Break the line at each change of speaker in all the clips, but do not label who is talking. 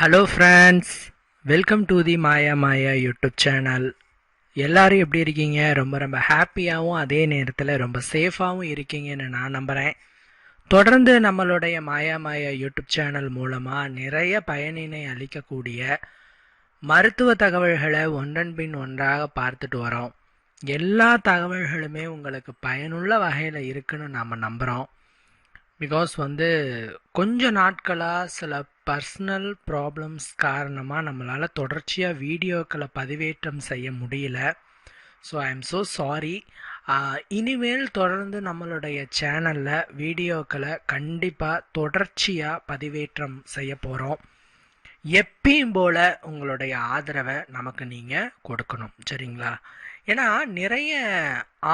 Hello friends welcome to the Maya Maya YouTube channel எல்லாரும் எப்படி இருக்கீங்க? ரொம்ப ரொம்ப ஹாப்பியாகவும் அதே நேரத்தில் ரொம்ப சேஃபாகவும் இருக்கீங்கன்னு நான் நம்புகிறேன் தொடர்ந்து நம்மளுடைய மாயா மாயா யூடியூப் சேனல் மூலமாக நிறைய பயனினை அளிக்கக்கூடிய மருத்துவ தகவல்களை ஒன்றன் பின் ஒன்றாக பார்த்துட்டு வரோம். எல்லா தகவல்களுமே உங்களுக்கு பயனுள்ள வகையில் இருக்குன்னு நாம் நம்புகிறோம் பிகாஸ் வந்து கொஞ்ச நாட்களாக சில பர்சனல் ப்ராப்ளம்ஸ் காரணமாக நம்மளால் தொடர்ச்சியாக வீடியோக்களை பதிவேற்றம் செய்ய முடியல. So I am so sorry இனிமேல் தொடர்ந்து நம்மளுடைய சேனலில் வீடியோக்களை கண்டிப்பாக தொடர்ச்சியாக பதிவேற்றம் செய்ய போகிறோம் எப்பயும் போல் உங்களுடைய ஆதரவை நமக்கு நீங்கள் கொடுக்கணும். சரிங்களா? ஏன்னா நிறைய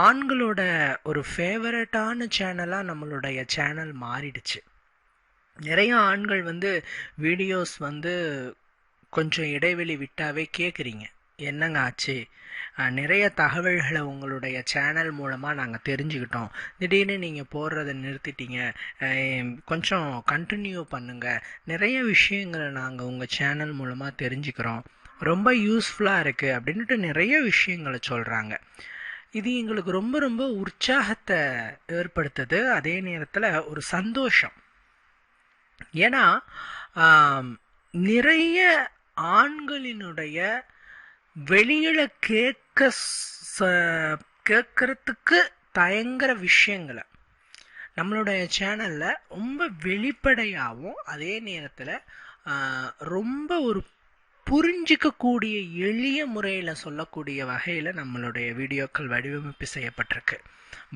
ஆண்களோட ஒரு ஃபேவரட்டான சேனலாக நம்மளுடைய சேனல் மாறிடுச்சு. நிறைய ஆண்கள் வந்து வீடியோஸ் வந்து கொஞ்சம் இடைவெளி விட்டாவே கேட்குறீங்க என்னங்க ஆச்சு? நிறைய தகவல்களை உங்களுடைய சேனல் மூலமாக நாங்கள் தெரிஞ்சுக்கிட்டோம். திடீர்னு நீங்கள் போடுறத நிறுத்திட்டீங்க. கொஞ்சம் கண்டினியூ பண்ணுங்கள் நிறைய விஷயங்களை நாங்கள் உங்கள் சேனல் மூலமாக தெரிஞ்சுக்கிறோம். ரொம்ப யூஸ்ஃபுல்லாக இருக்குது அப்படின்ட்டு நிறைய விஷயங்களை சொல்கிறாங்க இது எங்களுக்கு ரொம்ப ரொம்ப உற்சாகத்தை ஏற்படுத்துது. அதே நேரத்தில் ஒரு சந்தோஷம். ஏன்னா நிறைய ஆண்களினுடைய வெளியில கேட்க கேட்கறதுக்கு தயங்குற விஷயங்களை நம்மளுடைய சேனலில் ரொம்ப வெளிப்படையாகவும் அதே நேரத்தில் ரொம்ப ஒரு புரிஞ்சிக்கக்கூடிய எளிய முறையில் சொல்லக்கூடிய வகையில் நம்மளுடைய வீடியோக்கள் வடிவமைப்பு செய்யப்பட்டிருக்கு.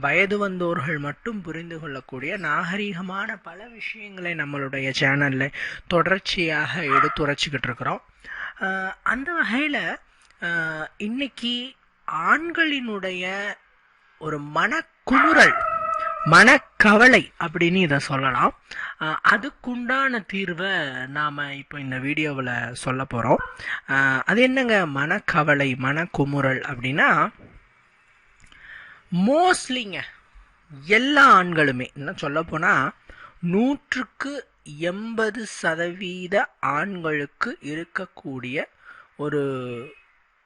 வயது வந்தோர்கள் மட்டும் புரிந்து கொள்ளக்கூடிய நாகரீகமான பல விஷயங்களை நம்மளுடைய சேனலில் தொடர்ச்சியாக எடுத்துரைச்சிக்கிட்டு இருக்கிறோம். அந்த வகையில் இன்னைக்கு ஆண்களினுடைய ஒரு மனக்குமுறல் மனக்கவலை அப்படின்னு இதை சொல்லலாம். அதுக்குண்டான தீர்வை நாம் இப்போ இந்த வீடியோவில் சொல்ல போகிறோம் அது என்னங்க? மனக்கவலை மனக்குமுறல் அப்படின்னா மோஸ்ட்லிங்க எல்லா ஆண்களுமே. என்ன சொல்லப்போனால் நூற்றுக்கு எண்பது சதவீத ஆண்களுக்கு இருக்கக்கூடிய ஒரு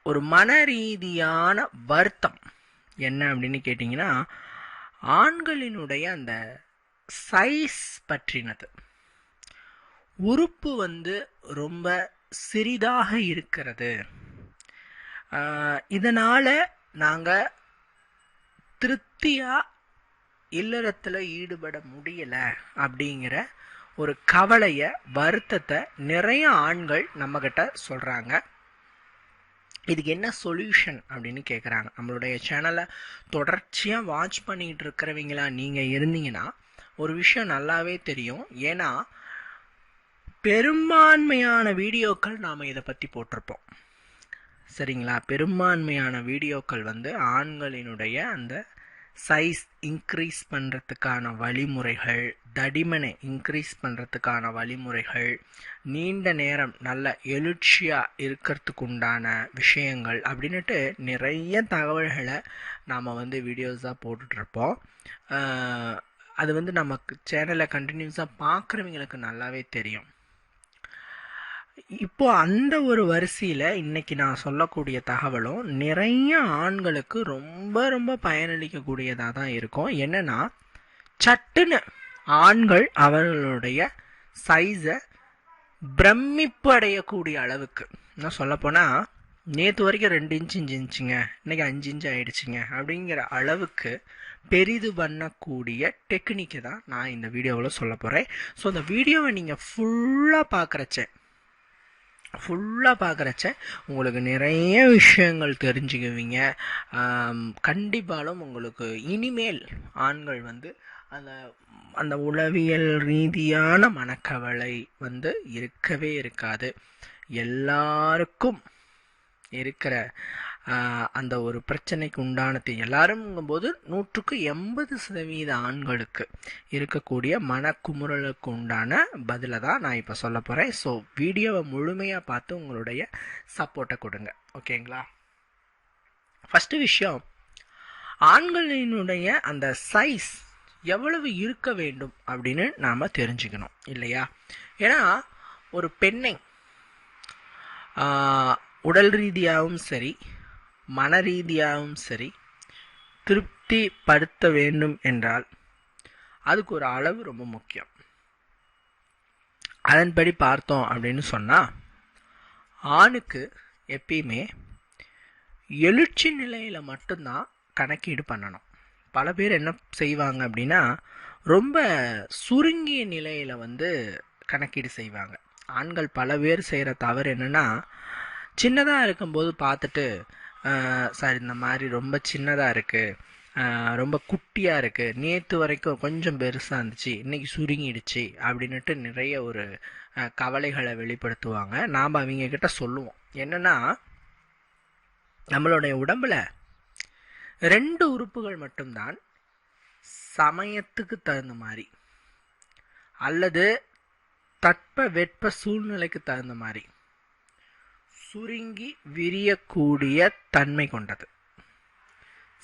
ஒரு மன ரீதியான வருத்தம். என்ன அப்படின்னு கேட்டிங்கன்னா ஆண்களினுடைய அந்த சைஸ் பற்றினது. உறுப்பு வந்து ரொம்ப சிறிதாக இருக்கிறது. இதனால் நாங்கள் திருப்தியாக இல்லறத்தில் ஈடுபட முடியல அப்படிங்கிற ஒரு கவலையை வருத்தத்தை நிறைய ஆண்கள் நம்மக்கிட்ட சொல்கிறாங்க இதுக்கு என்ன சொல்யூஷன் அப்படின்னு கேட்குறாங்க நம்மளுடைய சேனலை தொடர்ச்சியாக வாட்ச் பண்ணிகிட்டு இருக்கிறவங்களா நீங்கள் இருந்தீங்கன்னா ஒரு விஷயம் நல்லாவே தெரியும். ஏன்னா பெரும்பான்மையான வீடியோக்கள் நாம் இதை பற்றி போட்டிருப்போம். சரிங்களா? பெரும்பான்மையான வீடியோக்கள் வந்து ஆண்களினுடைய அந்த சைஸ் இன்க்ரீஸ் பண்ணுறதுக்கான வழிமுறைகள் தடிமனை இன்க்ரீஸ் பண்ணுறதுக்கான வழிமுறைகள் நீண்ட நேரம் நல்ல எழுச்சியாக இருக்கிறதுக்குண்டான விஷயங்கள் அப்படின்னுட்டு நிறைய தகவல்களை நாம் வந்து வீடியோஸாக போட்டுட்ருப்போம். அது வந்து நமக்கு சேனலை கண்டினியூஸாக பார்க்குறவங்களுக்கு நல்லாவே தெரியும். இப்போ அந்த ஒரு வரிசையில் இன்னைக்கு நான் சொல்லக்கூடிய தகவலும் நிறைய ஆண்களுக்கு ரொம்ப ரொம்ப பயனளிக்கக்கூடியதாக தான் இருக்கும். என்னென்னா சட்டுன்னு ஆண்கள் அவர்களுடைய சைஸை பிரமிப்பு அடையக்கூடிய அளவுக்கு. நான் சொல்லப்போனால் நேற்று வரைக்கும் ரெண்டு இன்ச்சு அஞ்சு இன்ச்சுங்க இன்னைக்கு அஞ்சு இன்ச்சு ஆயிடுச்சுங்க அப்படிங்கிற அளவுக்கு பெரிது பண்ணக்கூடிய டெக்னிக்கு தான் நான் இந்த வீடியோவில் சொல்ல போகிறேன் ஸோ இந்த வீடியோவை நீங்கள் ஃபுல்லாக பார்க்குறச்சேன் ஃபுல்லாக பார்க்குறச்ச உங்களுக்கு நிறைய விஷயங்கள் தெரிஞ்சுக்குவீங்க. கண்டிப்பாலும் உங்களுக்கு இனிமேல் ஆண்கள் வந்து அந்த அந்த உளவியல் ரீதியான மனக்கவலை வந்து இருக்கவே இருக்காது. எல்லாருக்கும் இருக்கிற அந்த ஒரு பிரச்சனைக்கு உண்டானது எல்லாரும்ங்கும்போது நூற்றுக்கு எண்பது சதவீத ஆண்களுக்கு இருக்கக்கூடிய மனக்குமுறலுக்கு உண்டான பதிலை தான் நான் இப்போ சொல்ல போகிறேன் ஸோ வீடியோவை முழுமையாக பார்த்து உங்களுடைய சப்போர்ட்டை கொடுங்க. ஓகேங்களா ஃபஸ்ட்டு விஷயம் ஆண்களினுடைய அந்த சைஸ் எவ்வளவு இருக்க வேண்டும் அப்படின்னு நாம் தெரிஞ்சுக்கணும் இல்லையா? ஏன்னா ஒரு பெண்ணை உடல் ரீதியாகவும் சரி மன ரீதியாகவும் சரி திருப்திப்படுத்த வேண்டும் என்றால் அதுக்கு ஒரு அளவு ரொம்ப முக்கியம். அதன்படி பார்த்தோம் அப்படின்னு சொன்னால் ஆணுக்கு எப்பயுமே எழுச்சி நிலையில் மட்டும்தான் கணக்கீடு பண்ணணும். பல பேர் என்ன செய்வாங்க அப்படின்னா ரொம்ப சுருங்கிய நிலையில் வந்து கணக்கீடு செய்வாங்க. ஆண்கள் பல பேர் செய்கிற தவறு என்னென்னா சின்னதாக இருக்கும்போது பார்த்துட்டு சார் இந்த மாதிரி ரொம்ப சின்னதாக இருக்குது ரொம்ப குட்டியாக இருக்குது நேற்று வரைக்கும் கொஞ்சம் பெருசாக இருந்துச்சு. இன்றைக்கி சுருங்கிடுச்சு அப்படின்னுட்டு நிறைய ஒரு கவலைகளை வெளிப்படுத்துவாங்க. நாம் அவங்கக்கிட்ட சொல்லுவோம். என்னென்னா நம்மளுடைய உடம்பில் ரெண்டு உறுப்புகள் மட்டும்தான் சமயத்துக்கு தகுந்த மாதிரி அல்லது தட்ப வெட்ப சூழ்நிலைக்கு தகுந்த மாதிரி சுருங்கி விரியக்கூடிய தன்மை கொண்டது.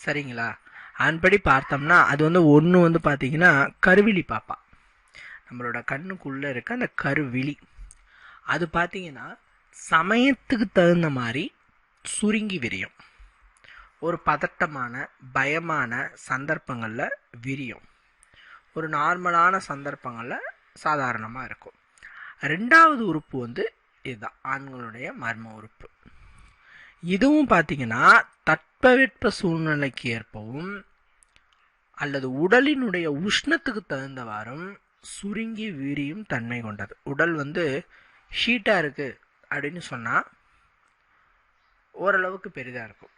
சரிங்களா? அதன்படி பார்த்தோம்னா அது வந்து ஒன்று வந்து பார்த்தீங்கன்னா கருவிழி பாப்பா. நம்மளோட கண்ணுக்குள்ளே இருக்க அந்த கருவிழி. அது பார்த்தீங்கன்னா சமயத்துக்கு தகுந்த மாதிரி சுருங்கி விரியும். ஒரு பதட்டமான பயமான சந்தர்ப்பங்களில் விரியும். ஒரு நார்மலான சந்தர்ப்பங்களில் சாதாரணமாக இருக்கும். ரெண்டாவது உறுப்பு வந்து இதுதான் ஆண்களுடைய மர்ம உறுப்பு. இதுவும் பார்த்தீங்கன்னா தட்பவெட்ப சூழ்நிலைக்கு ஏற்பவும் அல்லது உடலினுடைய உஷ்ணத்துக்கு தகுந்தவாறும் சுருங்கி விரியும் தன்மை கொண்டது. உடல் வந்து ஹீட்டாக இருக்குது அப்படின்னு சொன்னால் ஓரளவுக்கு பெரிதாக இருக்கும்.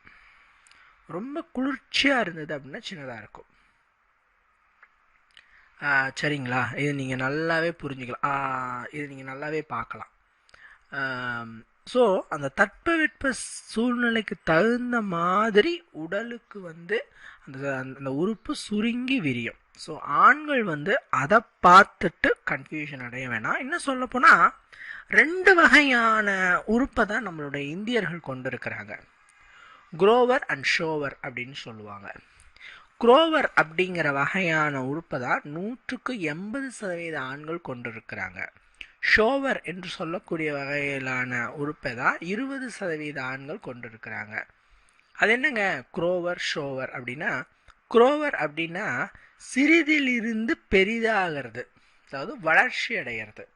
ரொம்ப குளிர்ச்சியாக இருந்தது அப்படின்னா சின்னதாக இருக்கும். சரிங்களா? இது நீங்கள் நல்லாவே புரிஞ்சுக்கலாம். இது நீங்கள் நல்லாவே பார்க்கலாம். ஸோ அந்த தட்பவெட்ப சூழ்நிலைக்கு தகுந்த மாதிரி உடலுக்கு வந்து அந்த அந்த உறுப்பு சுருங்கி விரியும். ஸோ ஆண்கள் வந்து அதை பார்த்துட்டு கன்ஃபியூஷன் அடைய வேணாம். இன்னும் சொல்லப்போனால் ரெண்டு வகையான உறுப்பை தான் நம்மளுடைய இந்தியர்கள் கொண்டு இருக்கிறாங்க குரோவர் அண்ட் ஷோவர் அப்படின்னு சொல்லுவாங்க. குரோவர் அப்படிங்கிற வகையான உறுப்பை தான் நூற்றுக்கு எண்பது சதவீத ஆண்கள் கொண்டிருக்கிறாங்க. ஷோவர் என்று சொல்லக்கூடிய வகையிலான உறுப்பை தான் இருபது சதவீத ஆண்கள் கொண்டிருக்கிறாங்க. அது என்னங்க? குரோவர் ஷோவர் அப்படின்னா குரோவர் அப்படின்னா சிறிதிலிருந்து பெரிதாகிறது. அதாவது வளர்ச்சி அடைகிறது.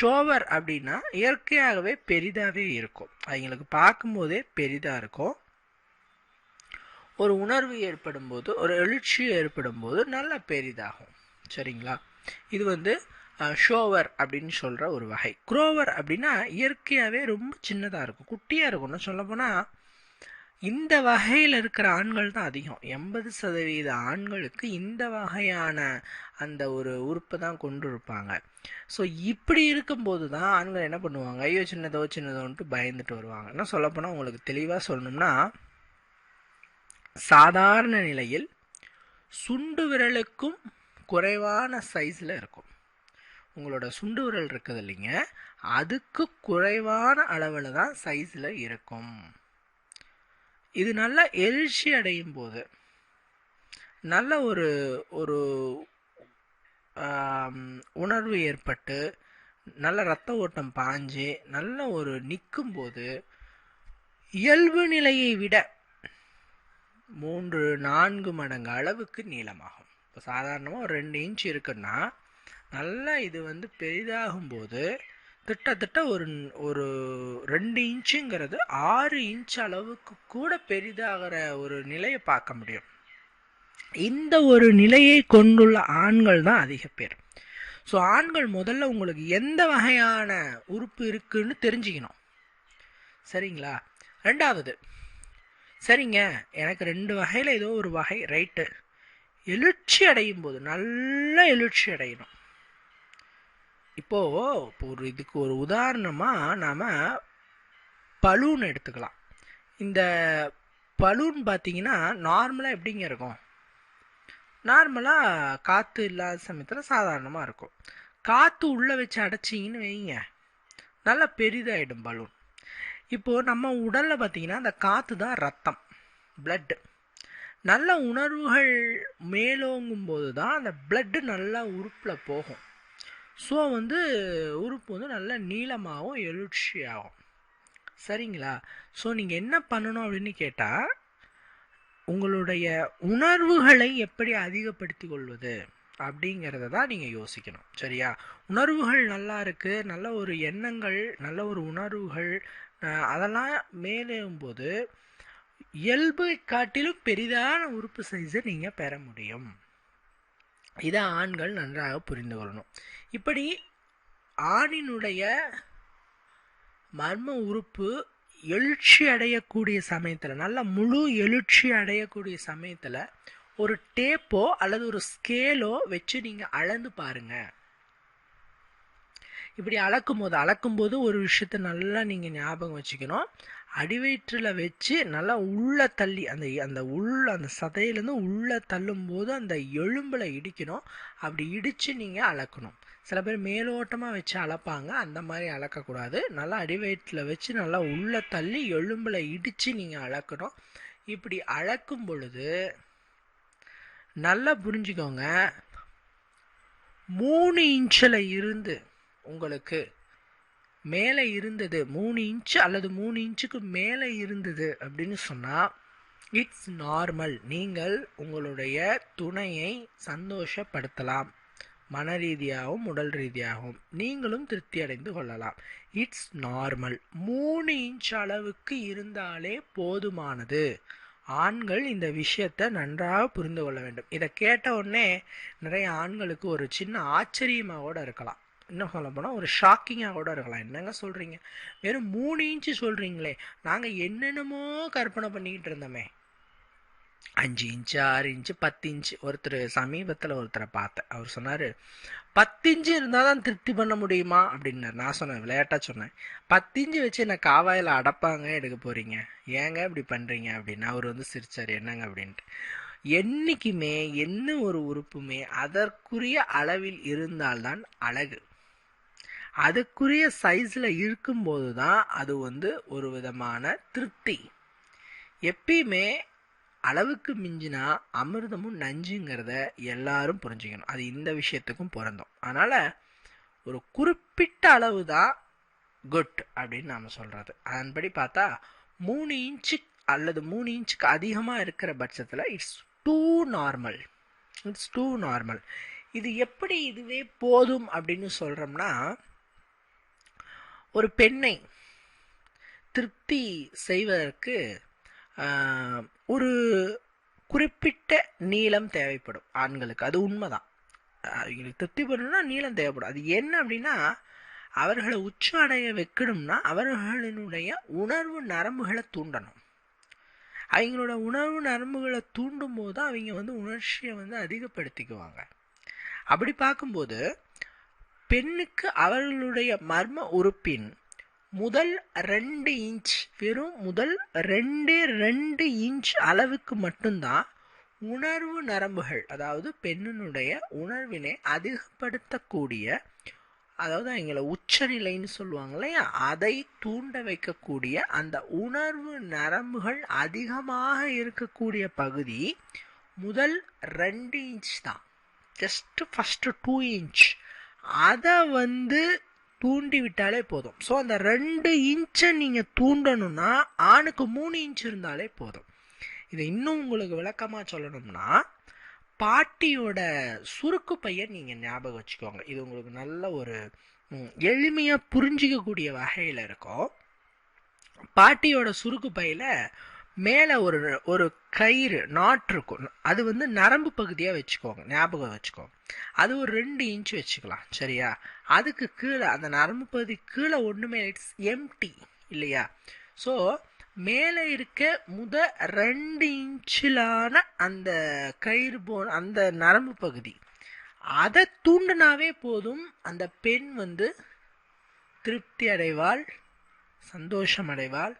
ஷோவர் அப்படின்னா இயற்கையாகவே பெரிதாகவே இருக்கும். அவங்களுக்கு பார்க்கும்போதே பெரிதாக இருக்கும். ஒரு உணர்வு ஏற்படும் போது ஒரு எழுச்சி ஏற்படும் போது நல்லா பெரிதாகும். சரிங்களா? இது வந்து ஷோவர் அப்படின்னு சொல்கிற ஒரு வகை. குரோவர் அப்படின்னா இயற்கையாகவே ரொம்ப சின்னதாக இருக்கும் குட்டியாக இருக்கும்னு சொல்லப்போனால் இந்த வகையில் இருக்கிற ஆண்கள் தான் அதிகம். எண்பது சதவீத ஆண்களுக்கு இந்த வகையான அந்த ஒரு உறுப்பை தான் கொண்டு இருப்பாங்க. ஸோ இப்படி இருக்கும்போது தான் ஆண்கள் என்ன பண்ணுவாங்க? ஐயோ சின்னதோ சின்னதோன்ட்டு பயந்துட்டு வருவாங்க. என்ன சொல்லப்போனால் உங்களுக்கு தெளிவாக சொல்லணும்னா சாதாரண நிலையில் சுண்டு விரலுக்கும் குறைவான சைஸில் இருக்கும். உங்களோட சுண்டு விரல் இருக்குது இல்லைங்க. அதுக்கு குறைவான அளவில் தான் சைஸில் இருக்கும். இது நல்லா எழுச்சி அடையும் போது நல்ல ஒரு ஒரு உணர்வு ஏற்பட்டு நல்ல ரத்த ஓட்டம் பாஞ்சு நல்ல ஒரு நிற்கும் போது இயல்பு நிலையை விட மூன்று நான்கு மடங்கு அளவுக்கு நீளமாகும். இப்போ சாதாரணமாக ஒரு ரெண்டு இன்ச் இருக்குன்னா நல்லா இது வந்து பெரிதாகும்போது கிட்டத்தட்ட ஒரு ஒரு ரெண்டு இன்ச்சுங்கிறது ஆறு இன்ச் அளவுக்கு கூட பெரிதாகிற ஒரு நிலையை பார்க்க முடியும். இந்த ஒரு நிலையை கொண்டுள்ள ஆண்கள் தான் அதிக பேர். ஸோ ஆண்கள் முதல்ல உங்களுக்கு எந்த வகையான உறுப்பு இருக்குன்னு தெரிஞ்சுக்கணும். சரிங்களா? ரெண்டாவது சரிங்க எனக்கு ரெண்டு வகையில் ஏதோ ஒரு வகை ரைட்டு எழுச்சி அடையும் போது நல்ல எழுச்சி அடையணும். இப்போது இப்போ ஒரு இதுக்கு ஒரு உதாரணமாக நாம் பலூன் எடுத்துக்கலாம். இந்த பலூன் பார்த்தீங்கன்னா நார்மலாக எப்படிங்க இருக்கும்? நார்மலாக காற்று இல்லாத சமயத்தில் சாதாரணமாக இருக்கும். காற்று உள்ளே வச்சு அடைச்சிங்கன்னு வைங்க. நல்லா பெரிதாயிடும் பலூன். இப்போது நம்ம உடலில் பார்த்தீங்கன்னா அந்த காற்று தான் ரத்தம் பிளட்டு நல்ல உணர்வுகள் மேலோங்கும் போது தான் அந்த பிளட்டு நல்லா உறுப்பில் போகும். ஸோ வந்து உறுப்பு வந்து நல்ல நீளமாகவும் எழுச்சியாகும் சரிங்களா? ஸோ நீங்கள் என்ன பண்ணணும் அப்படின்னு கேட்டால் உங்களுடைய உணர்வுகளை எப்படி அதிகப்படுத்திக் கொள்வது அப்படிங்கிறத தான் நீங்கள் யோசிக்கணும். சரியா? உணர்வுகள் நல்லா இருக்குது நல்ல ஒரு எண்ணங்கள் நல்ல ஒரு உணர்வுகள் அதெல்லாம் மேலேயும்போது இயல்பை காட்டிலும் பெரிதான உறுப்பு சைஸை நீங்கள் பெற முடியும். இதை ஆண்கள் நன்றாக புரிந்து கொள்ளணும். இப்படி ஆணினுடைய மர்ம உறுப்பு எழுச்சி அடையக்கூடிய சமயத்தில் நல்ல முழு எழுச்சி அடையக்கூடிய சமயத்தில் ஒரு டேப்போ அல்லது ஒரு ஸ்கேலோ வச்சு நீங்கள் அளந்து பாருங்க. இப்படி அளக்கும் போது அளக்கும் போது ஒரு விஷயத்த நல்லா நீங்கள் ஞாபகம் வச்சுக்கணும். அடிவயிற்றில் வச்சு நல்லா உள்ளே தள்ளி அந்த அந்த உள்ள அந்த சதையிலேருந்து உள்ளே தள்ளும் போது அந்த எலும்பில் இடிக்கணும். அப்படி இடித்து நீங்கள் அளக்கணும். சில பேர் மேலோட்டமாக வச்சு அளப்பாங்க. அந்த மாதிரி அளக்கக்கூடாது. நல்லா அடிவயிற்றில் வச்சு நல்லா உள்ளே தள்ளி எலும்பில் இடித்து நீங்கள் அளக்கணும். இப்படி அளக்கும் பொழுது நல்லா புரிஞ்சுக்கோங்க. மூணு இன்ச்சில் இருந்து உங்களுக்கு மேலே இருந்தது மூணு இன்ச் அல்லது மூணு இன்ச்சுக்கு மேலே இருந்தது அப்படின்னு சொன்னால் இட்ஸ் நார்மல் நீங்கள் உங்களுடைய துணையை சந்தோஷப்படுத்தலாம். மன ரீதியாகவும் உடல் ரீதியாகவும் நீங்களும் திருப்தி அடைந்து கொள்ளலாம். இட்ஸ் நார்மல் மூணு இன்ச் அளவுக்கு இருந்தாலே போதுமானது. ஆண்கள் இந்த விஷயத்தை நன்றாக புரிந்து கொள்ள வேண்டும். இதை கேட்ட உடனே நிறைய ஆண்களுக்கு ஒரு சின்ன ஆச்சரியமாக கூட இருக்கலாம். இன்னும் சொல்ல போனால் ஒரு ஷாக்கிங்காக கூட இருக்கலாம். என்னங்க சொல்கிறீங்க வெறும் மூணு இன்ச்சு சொல்கிறீங்களே நாங்கள் என்னென்னமோ கற்பனை பண்ணிக்கிட்டு இருந்தோமே. அஞ்சு இன்ச்சு ஆறு இன்ச்சு பத்து இன்ச்சு. ஒருத்தர் சமீபத்தில் ஒருத்தரை பார்த்தேன். அவர் சொன்னார் பத்து இன்ச்சு இருந்தால் தான் திருப்தி பண்ண முடியுமா? அப்படின்னு நான் சொன்னேன் விளையாட்டாக சொன்னேன். பத்து இன்ச்சு வச்சு என்னை காவாயில் அடப்பாங்க எடுக்க போகிறீங்க ஏங்க இப்படி பண்ணுறீங்க அப்படின்னு அவர் வந்து சிரிச்சார். என்னங்க? அப்படின்ட்டு. என்னைக்குமே என்ன ஒரு உறுப்புமே அதற்குரிய அளவில் இருந்தால்தான் அழகு. அதுக்குரிய சைஸில் இருக்கும்போது தான் அது வந்து ஒரு விதமான திருப்தி. எப்பயுமே அளவுக்கு மிஞ்சினா அமிர்தமும் நஞ்சுங்கிறத எல்லாரும் புரிஞ்சுக்கணும். அது இந்த விஷயத்துக்கும் பொருந்தும். அதனால் ஒரு குறிப்பிட்ட அளவு தான் குட் அப்படின்னு நாம் சொல்கிறது அதன்படி பார்த்தா மூணு இன்ச்சு அல்லது மூணு இன்ச்சுக்கு அதிகமாக இருக்கிற பட்சத்தில் it's too normal it's too normal இது எப்படி இதுவே போதும் அப்படின்னு சொல்கிறோம்னா ஒரு பெண்ணை திருப்தி செய்வதற்கு ஒரு குறிப்பிட்ட நீளம் தேவைப்படும் ஆண்களுக்கு. அது உண்மைதான். ஆஹ், அவங்களுக்கு திருப்தி பண்ணணும்னா நீளம் தேவைப்படும். அது என்ன அப்படின்னா அவர்களை உச்ச அடைய வைக்கணும்னா அவர்களினுடைய உணர்வு நரம்புகளை தூண்டணும். அவங்களோட உணர்வு நரம்புகளை தூண்டும் போது தான் அவங்க வந்து உணர்ச்சியை வந்து அதிகப்படுத்திக்குவாங்க. அப்படி பார்க்கும்போது பெண்ணுக்கு அவர்களுடைய மர்ம உறுப்பின் முதல் ரெண்டு இன்ச் வெறும் முதல் ரெண்டே ரெண்டு இன்ச் அளவுக்கு மட்டும்தான் உணர்வு நரம்புகள் அதாவது பெண்ணினுடைய உணர்வினை அதிகப்படுத்தக்கூடிய அதாவது அவங்கள உச்சநிலைன்னு சொல்லுவாங்க இல்லையா? அதை தூண்ட வைக்கக்கூடிய அந்த உணர்வு நரம்புகள் அதிகமாக இருக்கக்கூடிய பகுதி முதல் ரெண்டு இன்ச் தான். ஜஸ்ட் ஃபஸ்ட்டு டூ இன்ச் அதை வந்து தூண்டி விட்டாலே போதும். ஸோ அந்த ரெண்டு இன்ச்சை நீங்கள் தூண்டணும்னா ஆணுக்கு மூணு இன்ச் இருந்தாலே போதும். இதை இன்னும் உங்களுக்கு விளக்கமாக சொல்லணும்னா பாட்டியோட சுருக்கு பையன் நீங்கள் ஞாபகம் வச்சுக்கோங்க. இது உங்களுக்கு நல்ல ஒரு எளிமையாக புரிஞ்சிக்கக்கூடிய வகையில் இருக்கும். பாட்டியோட சுருக்கு பையில் மேலே ஒரு ஒரு கயிறு நாட் இருக்கும் அது வந்து நரம்பு பகுதியாக வச்சுக்கோங்க ஞாபகம் வச்சுக்கோங்க. அது ஒரு ரெண்டு இன்ச் வச்சுக்கலாம் சரியா? அதுக்கு கீழே அந்த நரம்பு பகுதி கீழே ஒன்றுமே இட்ஸ் எம்டி இல்லையா? ஸோ மேலே இருக்க முத ரெண்டு இன்ச்சிலான அந்த கயிறு போ அந்த நரம்பு பகுதி அதை தூண்டினாவே போதும் அந்த பெண் வந்து திருப்தி அடைவாள் சந்தோஷம் அடைவாள்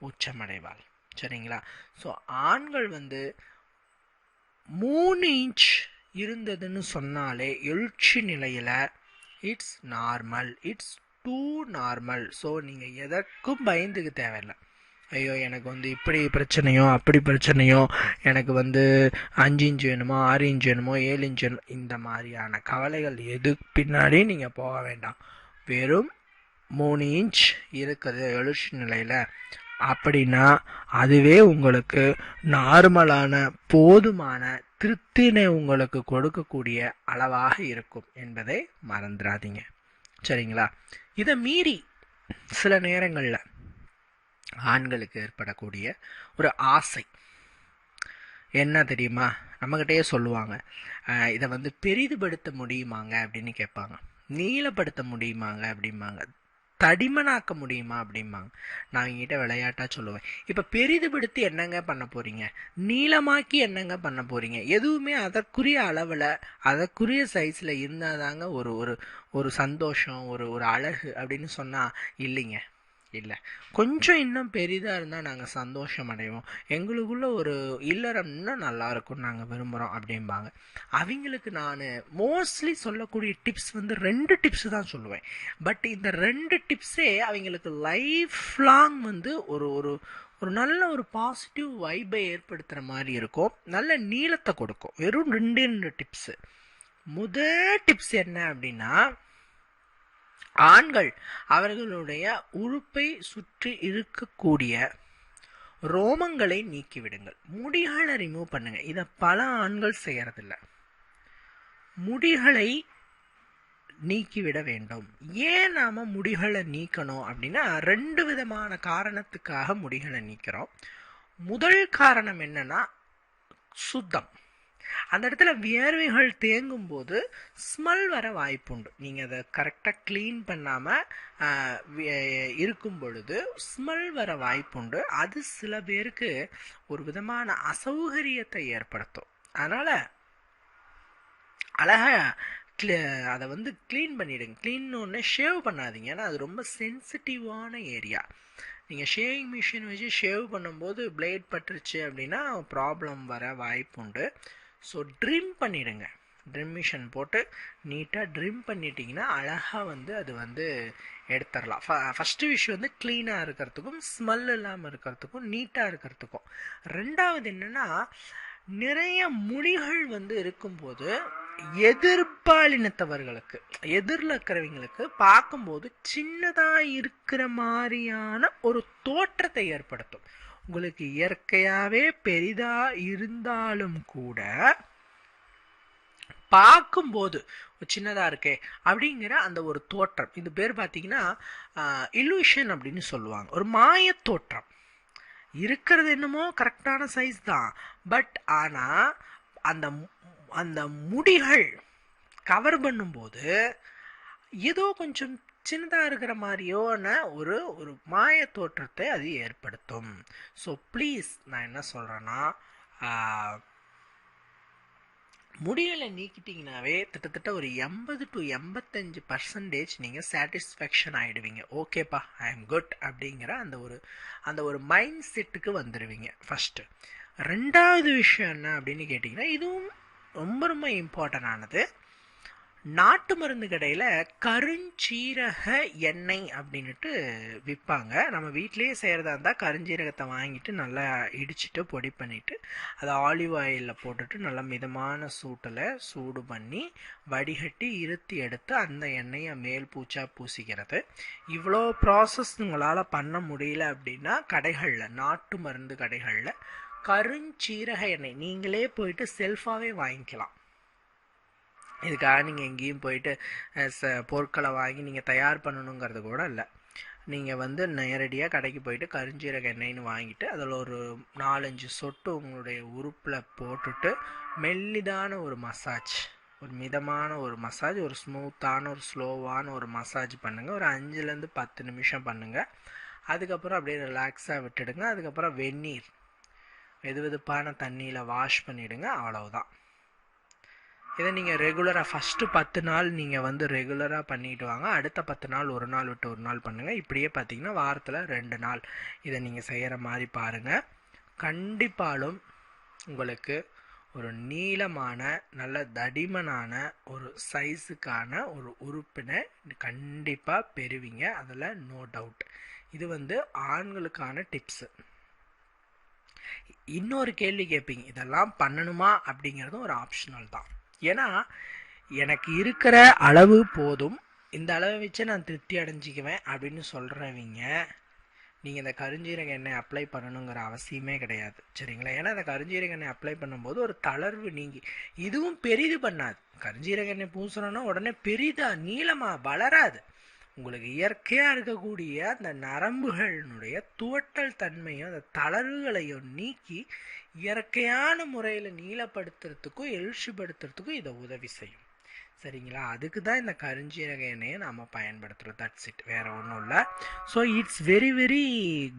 உச்சமடைவாள் சரிங்களா? ஸோ ஆண்கள் வந்து மூணு இன்ச் இருந்ததுன்னு சொன்னாலே எழுச்சி நிலையில் it's normal it's too normal so நீங்கள் எதற்கும் பயந்துக்க தேவையில்லை. ஐயோ எனக்கு வந்து இப்படி பிரச்சனையோ அப்படி பிரச்சனையோ எனக்கு வந்து அஞ்சு இன்ச்சு வேணுமோ ஆறு இன்ச்சு வேணுமோ ஏழு இன்ச்சு வேணுமோ இந்த மாதிரியான கவலைகள் எதுக்கு பின்னாடி நீங்கள் போக வேண்டாம். வெறும் மூணு இன்ச் இருக்குது எழுச்சி நிலையில் அப்படின்னா அதுவே உங்களுக்கு நார்மலான போதுமான திருப்தினை உங்களுக்கு கொடுக்கக்கூடிய அளவாக இருக்கும் என்பதை மறந்துடாதீங்க. சரிங்களா? இதை மீறி சில நேரங்களில் ஆண்களுக்கு ஏற்படக்கூடிய ஒரு ஆசை. என்ன தெரியுமா? நம்மகிட்டயே சொல்லுவாங்க. இதை வந்து பெரிதுபடுத்த முடியுமாங்க அப்படின்னு கேட்பாங்க. நீளப்படுத்த முடியுமாங்க அப்படிம்பாங்க. தடிமனாக்க முடியுமா அப்படிம்பாங்க. நான் என்கிட்ட விளையாட்டாக சொல்லுவேன். இப்போ பெரிதுபடுத்தி என்னங்க பண்ண போகிறீங்க நீளமாக்கி என்னங்க பண்ண போகிறீங்க எதுவுமே அதற்குரிய அளவில் அதற்குரிய சைஸில் இருந்தாதாங்க ஒரு ஒரு ஒரு சந்தோஷம் ஒரு ஒரு அழகு அப்படின்னு சொன்னால் இல்லைங்க. இல்லை. கொஞ்சம் இன்னும் பெரிதாக இருந்தால் நாங்கள் சந்தோஷம் அடைவோம். எங்களுக்குள்ள ஒரு இல்லறம் இன்னும் நல்லா இருக்கும் நாங்கள் விரும்புகிறோம் அப்படிம்பாங்க. அவங்களுக்கு நான் மோஸ்ட்லி சொல்லக்கூடிய டிப்ஸ் வந்து ரெண்டு டிப்ஸ் தான் சொல்லுவேன். பட் இந்த ரெண்டு டிப்ஸே அவங்களுக்கு லைஃப் லாங் வந்து ஒரு ஒரு ஒரு நல்ல ஒரு பாசிட்டிவ் வைபை ஏற்படுத்துகிற மாதிரி இருக்கும். நல்ல நீளத்தை கொடுக்கும். வெறும் ரெண்டு ரெண்டு டிப்ஸு முதல் டிப்ஸ் என்ன அப்படின்னா ஆண்கள் அவர்களுடைய உறுப்பை சுற்றி இருக்கக்கூடிய ரோமங்களை நீக்கிவிடுங்கள். முடிகளை ரிமூவ் பண்ணுங்க. இதை பல ஆண்கள் செய்யறதில்ல. முடிகளை நீக்கிவிட வேண்டும். ஏன் நாம் முடிகளை நீக்கணும் அப்படின்னா ரெண்டு விதமான காரணத்துக்காக முடிகளை நீக்கிறோம். முதல் காரணம் என்னன்னா சுத்தம். அந்த இடத்துல வியர்வைகள் தேங்கும் போது ஸ்மெல் வர வாய்ப்புண்டு. நீங்கள் அதை கரெக்டாக க்ளீன் பண்ணாமல் இருக்கும் பொழுது ஸ்மெல் வர வாய்ப்புண்டு. அது சில பேருக்கு ஒரு விதமான அசௌகரியத்தை ஏற்படுத்தும். அதனால் அழகா அதை வந்து க்ளீன் பண்ணிவிடுங்க க்ளீன் ஒன்று ஷேவ் பண்ணாதீங்க. ஏன்னா அது ரொம்ப சென்சிட்டிவான ஏரியா நீங்கள் ஷேவிங் மிஷின் வச்சு ஷேவ் பண்ணும்போது பிளேட் பட்டுருச்சு அப்படின்னா ப்ராப்ளம் வர வாய்ப்புண்டு. ஸோ ட்ரிம் பண்ணிடுங்க. ட்ரிம் மிஷின் போட்டு நீட்டாக ட்ரிம் பண்ணிட்டீங்கன்னா அழகாக வந்து அது வந்து எடுத்துடலாம். ஃப ஃபஸ்ட்டு விஷயம் வந்து க்ளீனாக இருக்கிறதுக்கும் ஸ்மெல் இல்லாமல் இருக்கிறதுக்கும் நீட்டாக இருக்கிறதுக்கும். ரெண்டாவது என்னென்னா நிறைய முடிகள் வந்து இருக்கும்போது எதிர்பாலினத்தவர்களுக்கு எதிரில் இருக்கிறவங்களுக்கு பார்க்கும்போது சின்னதாக இருக்கிற மாதிரியான ஒரு தோற்றத்தை ஏற்படுத்தும். உங்களுக்கு இயற்கையாகவே பெரிதாக இருந்தாலும் கூட பார்க்கும்போது சின்னதாக இருக்கே அப்படிங்கிற அந்த ஒரு தோற்றம். இது பேர் பார்த்தீங்கன்னா இல்யூஷன் அப்படின்னு சொல்லுவாங்க. ஒரு மாய தோற்றம். இருக்கிறது என்னமோ கரெக்டான சைஸ் தான். பட் ஆனால் அந்த அந்த முடிகள் கவர் பண்ணும்போது ஏதோ கொஞ்சம் சின்னதாக இருக்கிற மாதிரியோன ஒரு ஒரு மாய தோற்றத்தை அது ஏற்படுத்தும். ஸோ ப்ளீஸ் நான் என்ன சொல்கிறேன்னா முடிகளை நீக்கிட்டிங்கனாவே கிட்டத்தட்ட ஒரு எண்பது டு எண்பத்தஞ்சு பர்சன்டேஜ் நீங்கள் சாட்டிஸ்ஃபேக்ஷன் ஆகிடுவீங்க ஓகேப்பா ஐ எம் குட் அப்படிங்கிற அந்த ஒரு அந்த ஒரு மைண்ட் செட்டுக்கு வந்துடுவீங்க ஃபஸ்ட்டு ரெண்டாவது விஷயம் என்ன அப்படின்னு கேட்டிங்கன்னா இதுவும் ரொம்ப ரொம்ப இம்பார்ட்டண்டானது நாட்டு மருந்து கடையில் கருஞ்சீரக எண்ணெய் அப்படின்ட்டு விற்பாங்க நம்ம வீட்டிலேயே செய்கிறதா இருந்தால் கருஞ்சீரகத்தை வாங்கிட்டு நல்லா இடிச்சிட்டு பொடி பண்ணிவிட்டு அதை ஆலிவ் ஆயிலில் போட்டுட்டு நல்லா மிதமான சூட்டில் சூடு பண்ணி வடிகட்டி இருத்தி எடுத்து அந்த எண்ணெயை மேல் பூச்சா பூசிக்கிறது. இவ்வளோ ப்ராசஸ் உங்களால் பண்ண முடியல அப்படின்னா கடைகளில் நாட்டு மருந்து கடைகளில் கருஞ்சீரக எண்ணெய் நீங்களே போயிட்டு செல்ஃபாகவே வாங்கிக்கலாம். இதுக்காக நீங்கள் எங்கேயும் போயிட்டு ச பொருட்களை வாங்கி நீங்கள் தயார் பண்ணணுங்கிறது கூட இல்லை. நீங்கள் வந்து நேரடியாக கடைக்கு போயிட்டு கருஞ்சீரக எண்ணெய்னு வாங்கிட்டு அதில் ஒரு நாலஞ்சு சொட்டு உங்களுடைய உறுப்பில் போட்டுட்டு மெல்லிதான ஒரு மசாஜ் ஒரு மிதமான ஒரு மசாஜ் ஒரு ஸ்மூத்தான ஒரு ஸ்லோவான ஒரு மசாஜ் பண்ணுங்கள் ஒரு அஞ்சுலேருந்து பத்து நிமிஷம் பண்ணுங்கள் அதுக்கப்புறம் அப்படியே ரிலாக்ஸாக விட்டுடுங்க. அதுக்கப்புறம் வெந்நீர் வெது வெதுப்பான தண்ணியில் வாஷ் பண்ணிவிடுங்க அவ்வளவுதான். இதை நீங்கள் ரெகுலராக ஃபஸ்ட்டு பத்து நாள் நீங்கள் வந்து ரெகுலராக பண்ணிட்டு வாங்க. அடுத்த பத்து நாள் ஒரு நாள் விட்டு ஒரு நாள் பண்ணுங்கள் இப்படியே பார்த்தீங்கன்னா வாரத்தில் ரெண்டு நாள் இதை நீங்கள் செய்கிற மாதிரி பாருங்கள் கண்டிப்பாலும் உங்களுக்கு ஒரு நீளமான நல்ல தடிமனான ஒரு சைஸுக்கான ஒரு உறுப்பினை கண்டிப்பாக பெறுவீங்க. அதில் நோ டவுட் இது வந்து ஆண்களுக்கான டிப்ஸு இன்னொரு கேள்வி கேட்பீங்க இதெல்லாம் பண்ணணுமா அப்படிங்கிறதும் ஒரு ஆப்ஷனல் தான். ஏன்னா எனக்கு இருக்கிற அளவு போதும். இந்த அளவை வச்சு நான் திருப்தி அடைஞ்சிக்குவேன் அப்படின்னு சொல்கிறவங்க நீங்கள் இந்த கருஞ்சீரக எண்ணெய் அப்ளை பண்ணணுங்கிற அவசியமே கிடையாது. சரிங்களா? ஏன்னா இந்த கருஞ்சீரக எண்ணெய் அப்ளை பண்ணும்போது ஒரு தளர்வு நீங்கி இதுவும் பெரிது பண்ணாது. கருஞ்சீரக எண்ணெய் பூசணும்னா உடனே பெரிதாக நீளமாக வளராது. உங்களுக்கு இயற்கையாக இருக்கக்கூடிய அந்த நரம்புகளினுடைய துவட்டல் தன்மையும் அந்த தளர்வுகளையும் நீக்கி இயற்கையான முறையில் நீளப்படுத்துறதுக்கும் எழுச்சிப்படுத்துறதுக்கும் இதை உதவி செய்யும். சரிங்களா? அதுக்கு தான் இந்த கருஞ்சீரக எண்ணெயை நம்ம பயன்படுத்துகிறோம் தட்ஸ் இட் வேறு ஒன்றும் இல்லை. So it's very very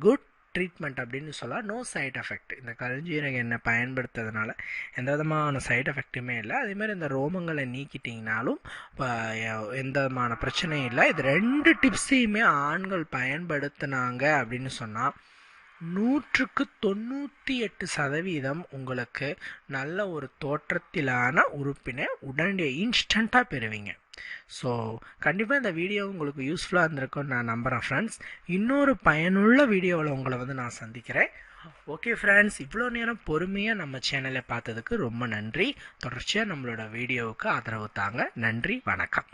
good treatment அப்படின்னு சொல்லலாம். நோ சைட் எஃபெக்ட் இந்த கருஞ்சீரக எண்ணெய் பயன்படுத்துறதுனால எந்த விதமான சைட் எஃபெக்ட்டுமே இல்லை. அதேமாதிரி இந்த ரோமங்களை நீக்கிட்டிங்கனாலும் இப்போ எந்த விதமான பிரச்சனையும் இல்லை. இது ரெண்டு டிப்ஸையுமே ஆண்கள் பயன்படுத்தினாங்க அப்படின்னு சொன்னால் நூற்றுக்கு தொண்ணூற்றி எட்டு சதவீதம் உங்களுக்கு நல்ல ஒரு தோற்றத்திலான உறுப்பினை உடனடியாக இன்ஸ்டண்ட்டாக பெறுவீங்க. ஸோ கண்டிப்பாக இந்த வீடியோ உங்களுக்கு யூஸ்ஃபுல்லாக இருந்திருக்கும்னு நான் நம்புகிறேன் ஃப்ரெண்ட்ஸ் இன்னொரு பயனுள்ள வீடியோவில் உங்களை வந்து நான் சந்திக்கிறேன். ஓகே ஃப்ரெண்ட்ஸ் இவ்வளோ நேரம் பொறுமையாக நம்ம சேனலை பார்த்ததுக்கு ரொம்ப நன்றி. தொடர்ச்சியாக நம்மளோட வீடியோவுக்கு ஆதரவு தாங்க. நன்றி வணக்கம்.